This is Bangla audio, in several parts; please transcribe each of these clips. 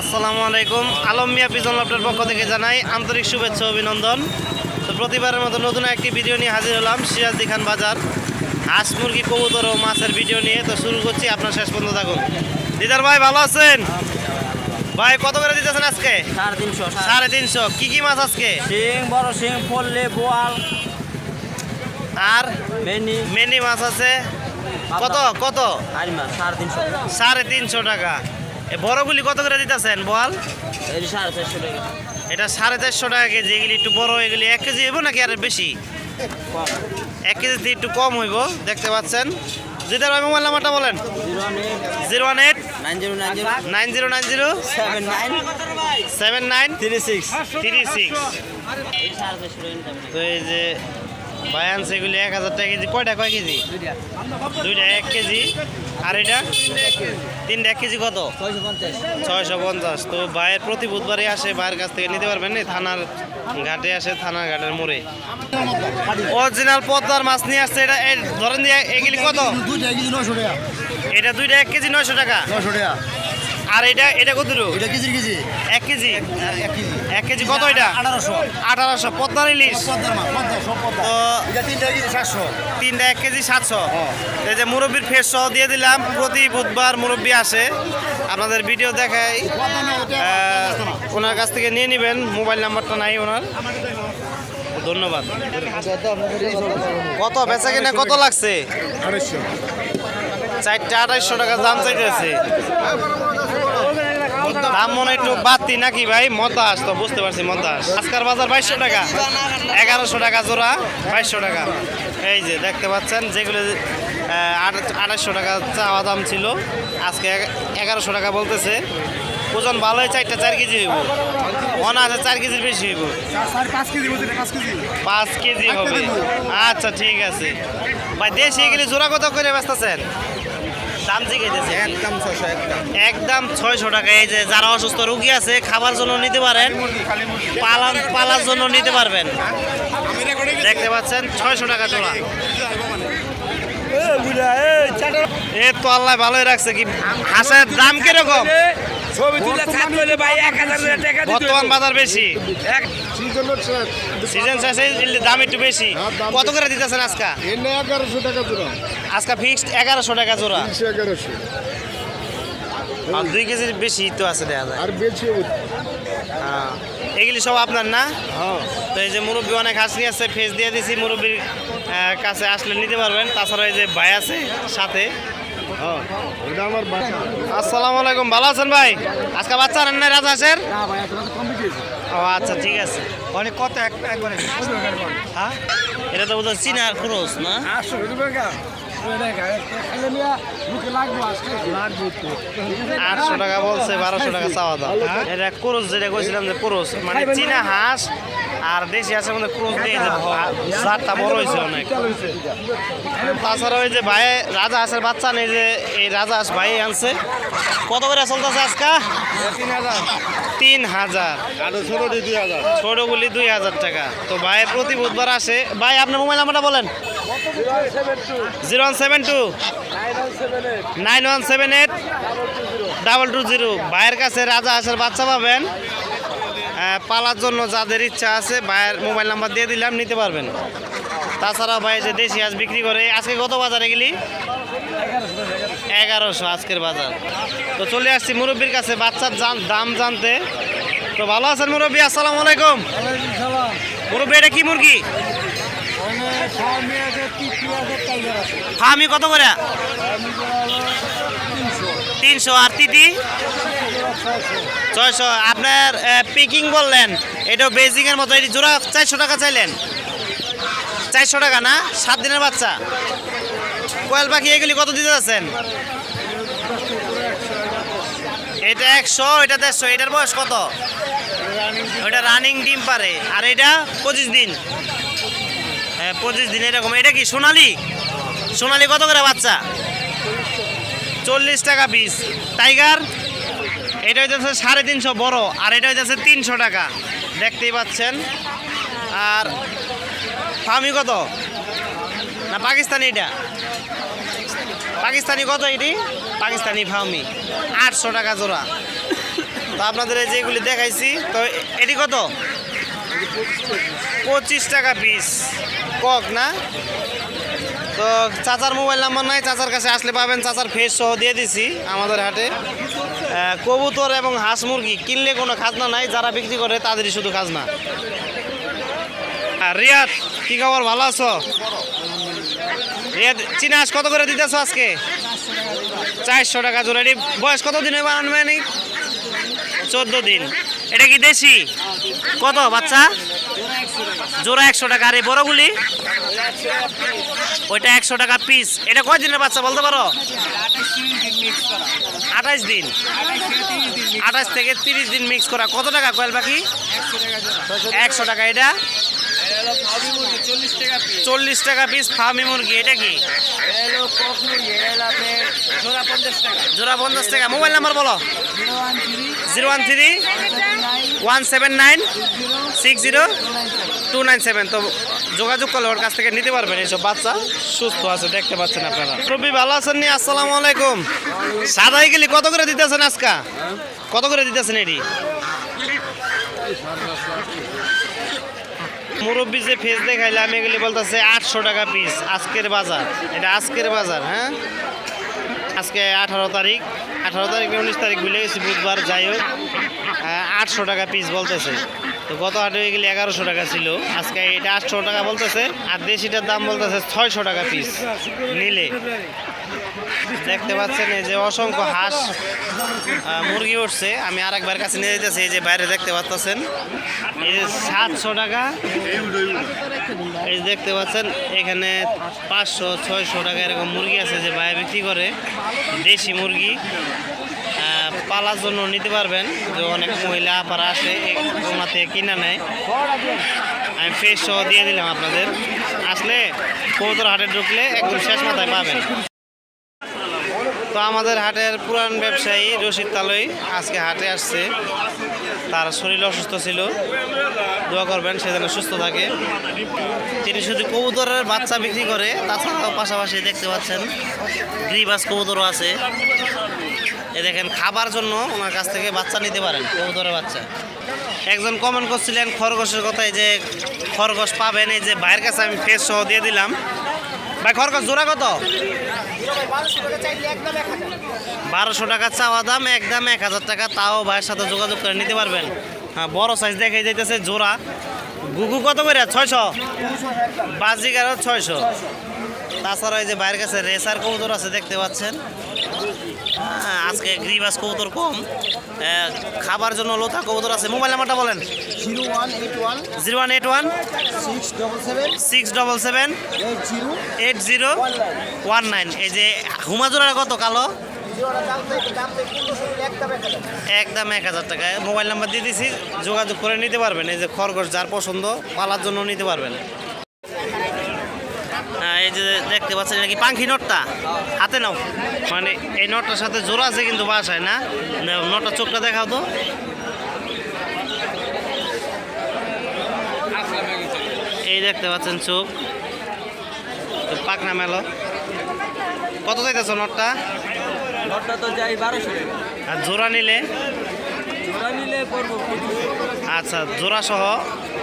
আসসালামু আলাইকুম। আলম মিয়া পিজন লফটের পক্ষ থেকে জানাই আন্তরিক শুভেচ্ছা অভিনন্দন। তো প্রতিবারের মতো নতুন একটি ভিডিও নিয়ে হাজির হলাম সিরাজদি খান বাজার। হাঁস মুরগি কবুতর ও মাছের ভিডিও নিয়ে। তো শুরু করছি আপনার শেষ পর্যন্ত থাকুন। দিদার ভাই ভালো আছেন? ভাই কত করে দিতেছেন আজকে? সাড়ে তিনশো সাড়ে তিনশো। কি কি মাছ আজকে? শিং বড় শিং পল্লে বোয়াল। Are many. মেনি মাছ আছে। কত? কত? সাড়ে তিনশো। সাড়ে তিনশো টাকা। বড়গুলি কত করে দিতেছেন? বল। এটা সাড়ে চারশো টাকা কেজি এগুলি একটু বড় এগুলি এক কেজি হইব নাকি আর বেশি? এক কেজিতে একটু কম হইব দেখতে পাচ্ছেন। জিদার ভাই মোবাইল নাম্বারটা বলেন। Zero one eight. Nine zero nine zero. Nine zero seven nine. Three six. Three six. তো এই যে ভাই আনছে এগুলি এক হাজার টাকা কেজি। কয়টা কয় কেজি? দুইটা এক কেজি। আর এটা? তিনটা এক কেজি কত? ছয়শো পঞ্চাশ। তো ভাইয়ের প্রতি বুধবারই আসে ভাইয়ের কাছ থেকে নিতে পারবেন না থানার ঘাটে আসে থানার ঘাটের মোড়ে। অরিজিনাল পদ্মার মাছ নিয়ে আসছে এটা ধরেন দিয়ে এগুলি কত? এটা দুইটা এক কেজি নয়শো টাকা। নশো টাকা। আর এটা এটা কত রু? এটা কেজি। কেজি? এক কেজি। এক কেজি। কত এটা? আঠারোশো। আঠারোশো। পদ্মার ইলিশ? তিনটা এক কেজি সাতশো। এই যে মুরব্বীর ফেস সহ দিয়ে দিলাম। প্রতি বুধবার মুরব্বী আসে। আপনাদের ভিডিও দেখাই। ওনার কাছ থেকে নিয়ে নেবেন। মোবাইল নাম্বারটা নাই ওনার। ধন্যবাদ। কত? বেচা কিনা কত লাগছে? চারটা আড়াইশো টাকা দাম চাইতেছে। দাম মনে একটু বাড়তি নাকি ভাই? মতাস তো বুঝতে পারছি মতাস আজকার বাজার বাইশশো টাকা। এগারোশো টাকা জোড়া বাইশশো টাকা। এই যে দেখতে পাচ্ছেন যেগুলো আড়াইশো টাকা চাওয়া দাম ছিল। আজকে এগারোশো টাকা বলতেছে। ওজন ভালোই চারটা চার কেজি হইব। মনে আছে চার কেজির বেশি হইব। পাঁচ কেজি হবে। আচ্ছা ঠিক আছে। ভাই দেশি এগুলি জোড়া কত করে বেচতেছেন? দাম জিজ্ঞেস একদম ছশো একদম। একদম ছয়শো টাকা। এই যে যারা অসুস্থ রুগী আছে খাবার জন্য নিতে পারেন পালন পালার জন্য নিতে পারবেন। দেখতে পাচ্ছেন ছয়শো টাকা জোড়া এ তো আল্লাহ ভালোই রাখছে কি। হাঁসের দাম কীরকম? ছবি তুলে ভাই এক হাজার বর্তমান বাজার বেশি। সিজন শেষে দাম একটু বেশি। কত করে দিতেছেন আজকা? এগারোশো টাকা জোড়া। আজকা ফিক্সড এগারোশো টাকা জোড়া। এগারোশো। আর দুই কেজির বেশি তো আছে দেখা যায়। আর বেশি হ্যাঁ। এগুলি সব আপনার না? হ্যাঁ। তো এই যে মুরব্বী অনেক হাঁস নিয়ে আসছে ফেস দিয়ে দিছি মুরব্বীর কাছে আসলে নিতে পারবেন। তাছাড়া এই যে ভাই আছে সাথে। হ্যাঁ আসসালামু আলাইকুম ভালো আছেন ভাই? আজকে বাচ্চা আনেন না রাজা হাঁসের ও আচ্ছা ঠিক আছে। অনেক কত এক একবারে হ্যাঁ? এটা তো বোধহয় চিনার খরচ না? আটশো টাকা আটশো বলছে বারোশো টাকা চাওয়া দাম এটা কোরস যেটা কইছিলাম যে কোরস মানে চীনা হাঁস আর দেশি হাঁসের মধ্যে ক্রোজ দিয়ে জাতটা বড় হয়েছে অনেক। তাছাড়া ওই যে ভাই রাজা হাঁসের বাচ্চা নেই যে এই রাজা হাঁস ভাই আনছে কত করে চলতেছে আজকা? তিন হাজার। তিন হাজার আর ছোটোটি দুই হাজার। ছোটগুলি দুই হাজার টাকা। তো ভাই প্রতি বুধবার আসে। ভাই আপনার মোবাইল নাম্বারটা বলেন। Zero one seven two. Nine one seven eight. Double two zero. ভাইয়ের কাছে রাজা হাঁসের বাচ্চা পাবেন। পালার জন্য যাদের ইচ্ছা আছে ভাইয়ের মোবাইল নাম্বার দিয়ে দিলাম নিতে পারবেন। তাছাড়া ভাই যে দেশি হাঁস বিক্রি করে আজকে কত বাজারে গেলি? এগারোশো আজকের বাজার। তো চলে আসছি মুরব্বীর কাছে বাচ্চার জান- দাম জানতে। তো ভালো আছেন মুরব্বী? আসসালামু আলাইকুম। মুরব্বী এটা কি মুরগি? ফার্মি কত করে? তিনশো আর তিতি ছয়শো। আপনার পিকিং বললেন। এটা বেজিং এর মতো, এটি জোড়া চারশো টাকা চাইলেন। চারশো টাকা না? সাত দিনের বাচ্চা। কোয়েল পাখি এগুলি কত দিতে যাচ্ছেন? এটা একশো, এটা দেড়শো। এটার বয়স কত? ওটা রানিং ডিম পারে। আর এটা পঁচিশ দিন। হ্যাঁ পঁচিশ দিন এরকম। এটা কি সোনালি? সোনালি কত করে বাচ্চা? চল্লিশ টাকা পিস টাইগার এটা হইতেছে সাড়ে তিনশো বড়, আর এটা হইতেছে তিনশো টাকা। দেখতেই পাচ্ছেন। আর ফার্মি কত? না, পাকিস্তানি এটা? পাকিস্তানি কত এটি? পাকিস্তানি ফার্মি আটশো টাকা জোড়া। তো আপনাদের এই যেগুলি দেখাইছি, তো এটি কত? পঁচিশ টাকা পিস কক না? তো চাচার মোবাইল নাম্বার নাই, চাচার কাছে আসলে পাবেন, চাচার ফেস সহ দিয়ে দিছি আমাদের হাটে। কবুতর এবং হাঁস মুরগি কিনলে কোনো খাজনা নাই, যারা বিক্রি করে তাদেরই শুধু খাজনা। আর রিয়াদ, কি খবর? ভালো আছো? রিয়াদ, চীনা কত করে দিতেছো আজকে? চারশো টাকা জোড়া। বয়স কত দিন হবে আনুমানিক চোদ্দ দিন। এটা কি দেশি? কত বাচ্চা? জোড়া একশো টাকা। আর এই বড়গুলি? ওইটা একশো টাকা পিস এটা কয় দিনের বাচ্চা বলতে পারো? আঠাশ দিন। আঠাশ থেকে তিরিশ দিন মিক্স করা। কত টাকা কয়েল পাখি? একশো টাকা। এটা? চল্লিশ টাকা পিস ফার্মি মুরগি। এটা কি? জোড়া পঞ্চাশ টাকা। মোবাইল নাম্বার বলো। Zero one three. One seven nine, six zero, two nine seven. তো যোগাযোগ করলে ওর কাছ থেকে নিতে পারবেন এইসব বাচ্চা। সুস্থ আছে, দেখতে পাচ্ছেন আপনারা। রবি, ভালো আছেন নি? আসসালামু আলাইকুম। সাদাই গেলি, কত করে দিতেছেন আজকা? কত করে দিতেছেন এটি মুরব্বী যে ফেস দেখাইলে, আমি এগুলি বলতেছে আটশো টাকা পিস আজকের বাজার। এটা আজকের বাজার হ্যাঁ? আজকে আঠারো তারিখ। আঠারো তারিখ উনিশ তারিখ ভুলে গেছি, বুধবার, যাই হোক। আটশো টাকা পিস বলতেছে। তো গত হাটে গেলে এগারোশো টাকা ছিল। আজকে এটা আটশো টাকা বলতেছে, আর দেশিটার দাম বলতেছে ছয়শো টাকা পিস নিলে। দেখতে পাচ্ছেন এই যে অসংখ্য হাঁস মুরগি উঠছে। আমি আর একবার কাছে নিয়ে যেতেছি এই যে বাইরে দেখতে পাচ্ছেন এই যে সাতশো টাকা। এই দেখতে পাচ্ছেন, এখানে পাঁচশো, ছয়শো টাকা এরকম মুরগি আছে যে বাইরে বিক্রি করে। দেশি মুরগি পালার জন্য নিতে পারবেন। যে অনেক মহিলা আপারা আসে ওনা থেকে কিনা নেয়। আমি ফ্রেশ সহ দিয়ে দিলাম আপনাদের। আসলে কবুতর হাটে ঢুকলে একদম শেষ মাথায় পাবেন। তো আমাদের হাটের পুরান ব্যবসায়ী রশিদ তালই আজকে হাটে আসছে। তার শরীর অসুস্থ ছিল। দোয়া করবেন, সে যেন সুস্থ থাকে। তিনি শুধু কবুতরের বাচ্চা বিক্রি করে, তাছাড়াও পাশাপাশি দেখতে পাচ্ছেন গ্রিবাস কবুতরও আছে। এ দেখেন, খাবার জন্য ওনার কাছ থেকে বাচ্চা নিতে পারেন, কবুতরের বাচ্চা। একজন কমেন্ট করছিলেন খরগোশের কথায় যে খরগোশ পাবেন, এই যে ভাইয়ের কাছে আমি ফেস সহ দিয়ে দিলাম। ভাই খরগোশ জোড়া কত? বারোশো টাকা চাওয়া দাম একদম এক হাজার টাকা। তাও ভাইয়ের সাথে যোগাযোগ করে নিতে পারবেন। হ্যাঁ বড় সাইজ দেখাই যাইতেছে, জোড়া। গুগু কত করে ছয়শো? বাজিগারও ছয়শো। তাছাড়া এই যে বাইরের কাছে রেসার কবুতর আছে, দেখতে পাচ্ছেন। আজকে গ্রিবাস কবুতর কম। খাবার জন্য লোথা কবুতর আছে। মোবাইল নাম্বারটা বলেন। Zero one eight one zero one eight one six double seven six double seven eight zero one nine. এই যে হুমাজোড়ার কত? কালো? একদম এক হাজার টাকা। মোবাইল নাম্বার দিয়ে দিছি। যোগাযোগ করে নিতে পারবেন। এই যে খরগোশ যার পছন্দ পালার জন্য নিতে পারবেন। হ্যাঁ, এই যে দেখতে পাচ্ছেন নাকি পাখি নটটা? হাতে নাও। মানে এই নটটার সাথে জোড়া আছে কিন্তু বাসায় না? দেখো, নটটার চোখটা দেখাও তো। এই দেখতে পাচ্ছেন চোখ। তো পাকনা মেলো। কত চাইতেছ নটটা? নটটা তো যাই বারোশো আর জোড়া নিলে? জোড়া নিলে পড়ব আচ্ছা জোড়া সহ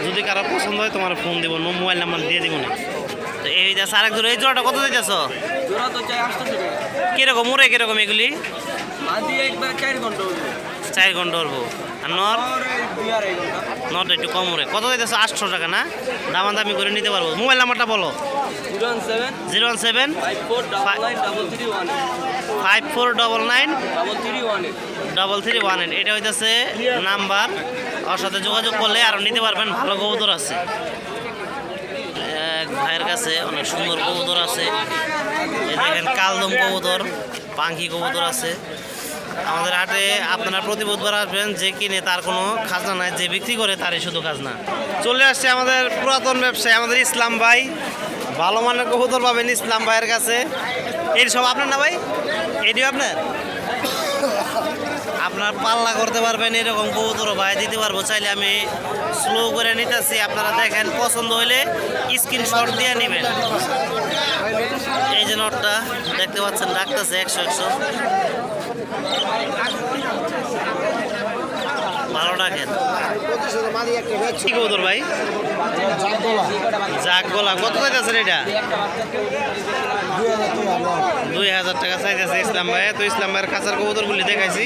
যদি কারও পছন্দ হয় তোমার ফোন দিব মোবাইল নাম্বার দিয়ে দিব না। এই যে আরেক জোড়া এই জোড়াটা কত দিতেছ কীরকম কীরকম এগুলি? চার ঘণ্টা উঠবে আর নর? আর নট একটু কম ওরে কত দিতেছ আটশো টাকা না? দামাদামি করে নিতে পারব। মোবাইল নাম্বারটা বলো। Zero one seven five four double nine double three one double three one eight. এটা হইতেছে নাম্বার। ওর সাথে যোগাযোগ করলে আরও নিতে পারবেন। ভালো কবুতর আছে। এক ভাইয়ের কাছে অনেক সুন্দর কবুতর আছে। দেখেন কালদম কবুতর পাঙ্কি কবুতর আছে। আমাদের হাটে আপনারা প্রতি বুধবার আসবেন, যে কিনে তার কোনো খাজনা নাই, যে বিক্রি করে তারই শুধু খাজনা। চলে আসছে আমাদের পুরাতন ব্যবসায়ী, আমাদের ইসলাম ভাই। ভালো মানের কবুতর পাবেন ইসলাম ভাইয়ের কাছে। এই সব আপনার না ভাই? এটিও আপনার? আপনার পাল্লা করতে পারবেন, এরকম কবুতরও ভাই দিতে পারব। চাইলে আমি স্লো করে নিতেছি, আপনারা দেখেন পছন্দ হইলে স্ক্রিনশট দিয়ে নেবেন। এই যে নটটা, দেখতে পাচ্ছেন ডাকতেছে একশো একশো। রাখেন কি কবুতর ভাই? জাক গলা কত চাইতেছেন এটা? দুই হাজার টাকা চাইতেছে ইসলাম ভাই। তো ইসলাম ভাইয়ের কাঁচার কবুতরগুলি দেখাইছি।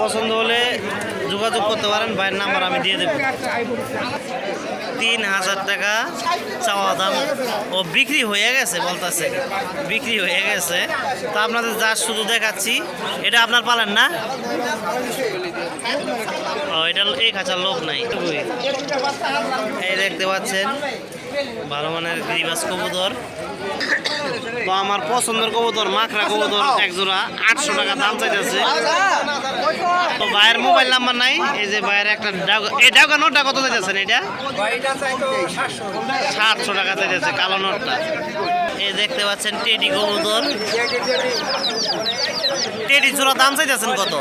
পছন্দ হলে যোগাযোগ করতে পারেন। ভাইয়ের নাম্বার আমি দিয়ে দেবো। তিন হাজার টাকা চাওয়া দাম। ও বিক্রি হয়ে গেছে বলতেছে। বিক্রি হয়ে গেছে। তো আপনাদের যা শুধু দেখাচ্ছি, এটা আপনার পালেন না? ও এটা এই খাঁচার লোক নাই। এই দেখতে পাচ্ছেন। ভালো মানের গ্রিবাস কবুতর। তো আমার পছন্দের কবুতর মাখরা কবুতর এক জোড়া আটশো টাকা দাম চাইতেছে। তো ভাইয়ের মোবাইল নাম্বার নাই এই যে ভাইয়ের একটা এই ডাকা নোটটা কত চাইতেছেন এটা? সাতশো টাকা চাইতেছে কালো নোটটা। এই দেখতে পাচ্ছেন টেডি কবুতর। টেডি জোড়া দাম চাইতেছেন কত?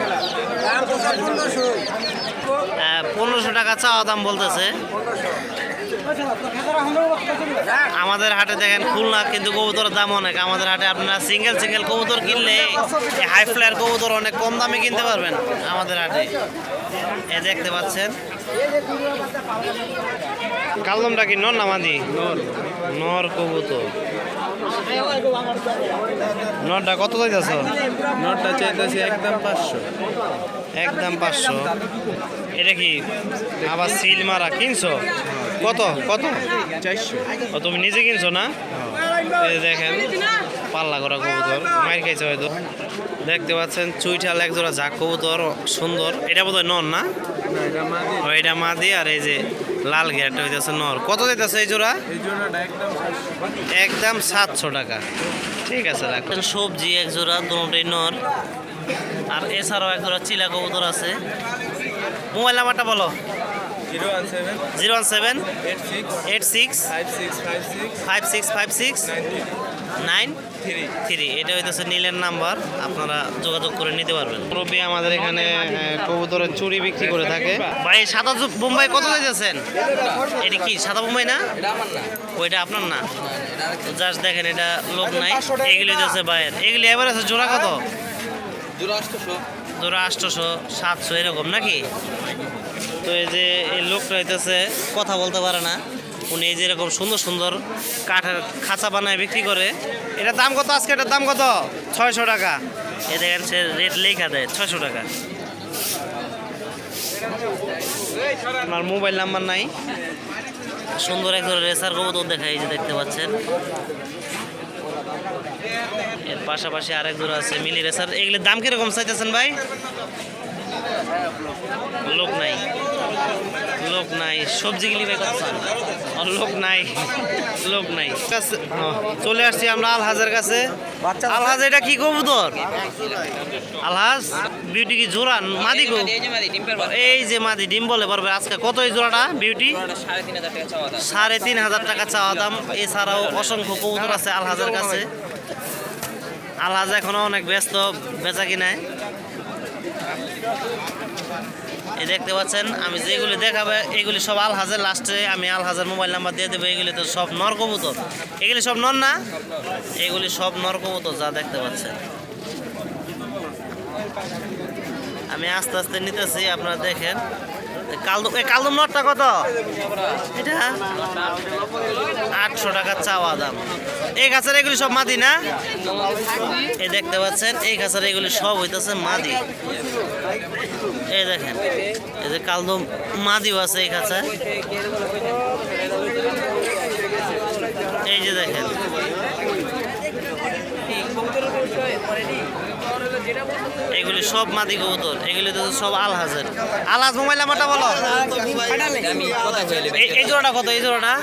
হ্যাঁ, পনেরোশো টাকা চাওয়া দাম বলতেছে। আমাদের হাটে দেখেন খুলনা কিন্তু কবুতরের দাম অনেক। আমাদের হাটে আপনারা সিঙ্গেল সিঙ্গেল কবুতর কিনলে হাই ফ্লায়ার কবুতর অনেক কম দামে কিনতে পারবেন আমাদের হাটে। এ দেখতে পাচ্ছেন। কালদমটা কি? নর নামাদি নর নর কবুতর। নরটা কত চাইতেছ? নোটটা চাইতেছি একদম পাঁচশো। একদম পাঁচশো। এটা কি? আবার সিল মারা কিনছো? কত? কত? চারশো। ও তুমি নিজে কিনছো না? এই দেখেন পাল্লা করা কবুতর। মায়ের খাইছে হয়তো। দেখতে পাচ্ছেন চুইঠাল এক জোড়া ঝাক কবুতর সুন্দর। এটা বোধহয় নর না? ও এটা মাদি আর এই যে লাল ঘেরটা হইতেছে নর। কত দিতেছে এই জোড়া? একদম একদম সাতশো টাকা। ঠিক আছে রাখেন সবজি এক জোড়া দুটোই নর। আর এছাড়াও এক জোড়া চিলা কবুতর আছে। মোবাইল নাম্বারটা বলো। Zero one seven eight six five six five six nine three. Three. এটা হইতেছে নীলের নাম্বার। আপনারা যোগাযোগ করে নিতে পারবেন। মুরব্বী আমাদের এখানে কবুতরের চুড়ি বিক্রি করে থাকে। ভাই সাদা বোম্বাই কত দিতেছেন? এটা কি সাদা বোম্বাই না? ওইটা আপনার না? জাস্ট দেখেন এটা লোক নাই। এগুলি দিতেছে ভাইয়ের। এগুলি এবার আছে জোড়া কত? জোড়া আটশোশো জোড়া আটশোশো সাতশো এরকম নাকি? তো এই যে এই লোকটা হইতেছে কথা বলতে পারে না। উনি এই যে এরকম সুন্দর সুন্দর কাঠের খাঁচা বানায় বিক্রি করে। এটা দাম কত আজকে? এটার দাম কত? ছয়শো টাকা। এ দেখেন, সে রেট লেখা দেয়, ছয়শো টাকা। আপনার মোবাইল নাম্বার নাই। সুন্দর এক ধরনের রেসার কবুতর দেখা এই যে দেখতে পাচ্ছেন। এর পাশাপাশি আরেক জোড়া আছে মিলি রেসার। এগুলির দাম কীরকম চাইতেছেন ভাই? লোক নাই। লোক নাই সবজি গিলি? লোক নাই লোক নাই। চলে আসছি আমরা আলহাজের কাছে। আলহাজ এটা কি কবুতর? আলহাজ বিউটি কি জোড়া? মাদি গো। এই যে মাদি ডিম বলে। পারবে। আজকে কত এই জোড়াটা বিউটি সাড়ে তিন হাজার টাকা চাওয়া দাম। এছাড়াও অসংখ্য কবুতর আছে আলহাজের কাছে। আলহাজ এখনও অনেক ব্যস্ত বেচা কিনায়। এই দেখতে পাচ্ছেন, আমি যেগুলি দেখাবে, এগুলি সব আল হাজার লাস্টে, আমি আল হাজার মোবাইল নাম্বার দিয়ে দেবো, এগুলি তো সব নর কবুতর। এগুলি সব নর না? এগুলি সব নর কবুতর যা দেখতে পাচ্ছেন। আমি আস্তে আস্তে নিতেছি, আপনারা দেখেন। কালদম নটটা কত? এটা? আটশো টাকা চাওয়া দাম। এই গাছের এগুলি সব মাদি না? এই দেখতে পাচ্ছেন, এই গাছের এগুলি সব হইতেছে মাদি। এই দেখেন, এই যে কালদম মাদিও আছে এই খাঁচায় এই যে দেখেন এগুলি সব মাদি কবুতর, এগুলি তো সব আলহাজের। আলহাজ মোবাইল নাম্বারটা বলো। এই- জোড়াটা কত? এই জোড়াটা?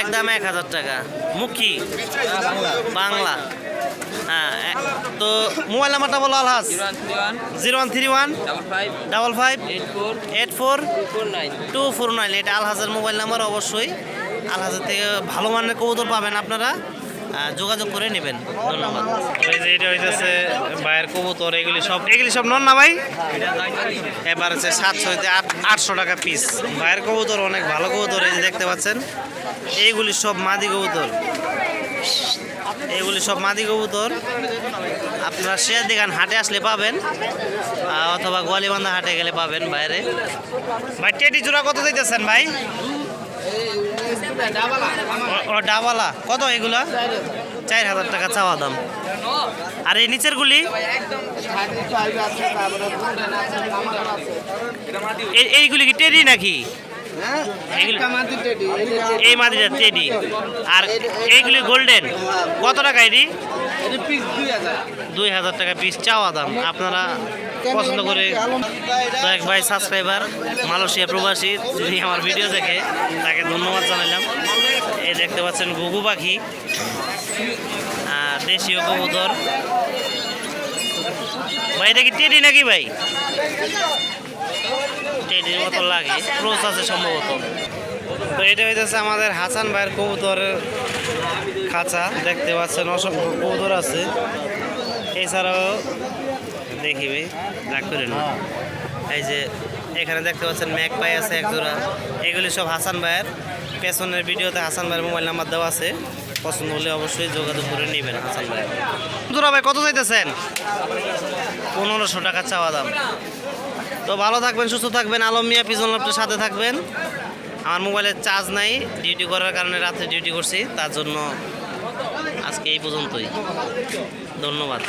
একদম এক হাজার টাকা। মুখী? বাংলা। হ্যাঁ তো মোবাইল নাম্বারটা বলো Alhaj. Zero one three one. Double five. Eight four. Two four nine. এটা আলহাজের মোবাইল নাম্বার অবশ্যই। আলহাজের থেকে ভালো মানের কবুতর পাবেন আপনারা। যোগাযোগ করে নেবেন। ধন্যবাদ। এই যে এটা হইতেছে ভাইয়ের কবুতর, এগুলি সব এগুলি সব নন না ভাই? এবার হচ্ছে সাতশো হইতে আট আটশো টাকা পিস ভাইয়ের কবুতর অনেক ভালো কবুতর, এই যে দেখতে পাচ্ছেন। এইগুলি সব মাদি কবুতর। এগুলি সব মাদি কবুতর। আপনারা শেয়ার দেখান হাটে আসলে পাবেন অথবা গোয়ালিবান্ধা হাটে গেলে পাবেন বাইরে। ভাই, টেডি জোড়া কত দিতেছেন ভাই? ও- ডাবালা। কত এগুলা? চার হাজার টাকা চাওয়া দাম। আর এই নিচের গুলি? এই- এইগুলি কি টেডি নাকি? এই মাদিটা টেডি। আর এইগুলি গোল্ডেন। কত টাকা এটি? দুই হাজার। টাকা পিস চাওয়া দাম। আপনারা পছন্দ করে তো এক ভাই সাবস্ক্রাইবার মালয়েশিয়া প্রবাসী যিনি আমার ভিডিও দেখে, তাকে ধন্যবাদ জানালাম এই দেখতে পাচ্ছেন ঘুঘু পাখি, আর দেশীয় কবুতর। ভাই কি টেডি নাকি ভাই? টেডির মতো লাগে ক্রোস আছে সম্ভবত। তো এটা হইতেছে আমাদের হাসান ভাইয়ের কবুতরের খাঁচা দেখতে পাচ্ছেন, অসংখ্য কবুতর আছে। এছাড়াও দেখিবে রাগ করে না। এই যে এখানে দেখতে পাচ্ছেন, ম্যাক পাই আছে এক জোড়া। এগুলি সব হাসান ভাইয়ের। পেছনের ভিডিওতে হাসান ভাইয়ের মোবাইল নাম্বার দেওয়া আছে। পছন্দ হলে অবশ্যই যোগাযোগ করে নেবেন হাসান ভাই। জোড়া ভাই, কত চাইতেছেন? পনেরোশো টাকা চাওয়া দাম। তো ভালো থাকবেন, সুস্থ থাকবেন। আলম মিয়া, পিজন সাথে থাকবেন। আমার মোবাইলে চার্জ নাই ডিউটি করার কারণে রাতে ডিউটি করছি, তার জন্য আজকে এই পর্যন্তই। ধন্যবাদ।